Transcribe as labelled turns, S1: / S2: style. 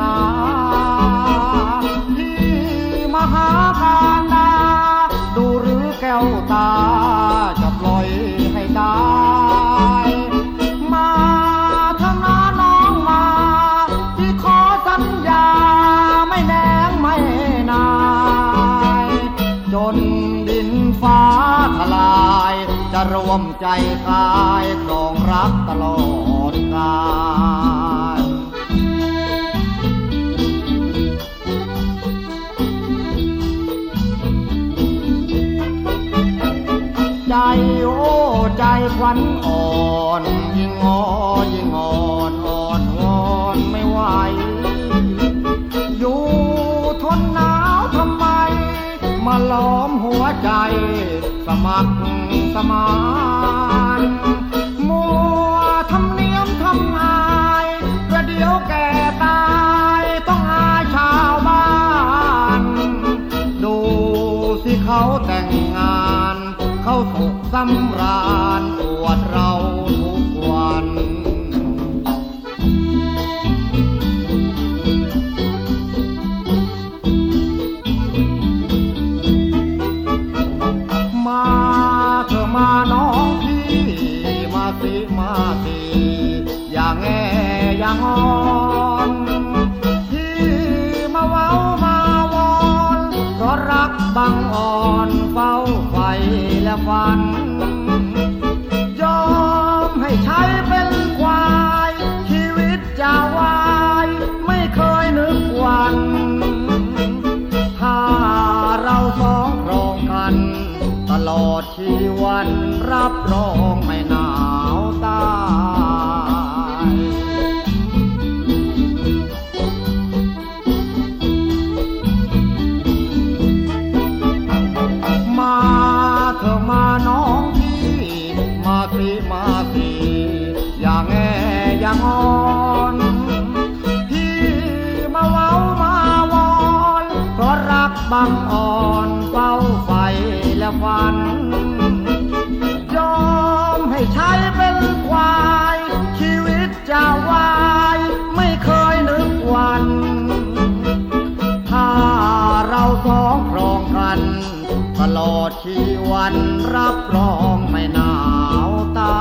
S1: นาที่มหาการดาดูหรือแก้วตาจะปล่อยให้ตายมาเถอะนะน้องมา ที่ขอสัญญาไม่แนงไม่นาย จนดินฟ้าทลาย จะรวมใจกายครองรักตลอดกาล ใจควันอ่อนยิ่งงอยิ่งอ่อนอ่อนวอนไม่ไหว อยู่ทนหนาวทำไม มาล้อมหัวใจ สมัครสมานมัวทำเนียมทำอายประเดี๋ยวแก่ตายต้องอายชาวบ้าน ดูสิเขาแต่งงาน เขาสุขสำราญอวดเราทุกวัน มาเธอมาน้องพี่มาสิมาสิอย่างแงอย่างอ่อนพี่มาเว้ามาวอนเพราะรักบังอ่อน และฝัน ยอมให้ใช้เป็นควาย ชีวิตจะวาย ไม่เคยนึกวัน ถ้าเราสองครองกัน ตลอดชีวันรับรองไม่หนาวตา อย่างแงอย่างอ่อนพี่มาเว้ามาวอนเพราะรักบังอ่อนเฝ้าไฟและฝัน ยอมให้ใช้เป็นควาย ชีวิตจะวายไม่เคยนึกวัน ถ้าเราสองครองกันตลอดชีวันรับรองไม่หนาวตา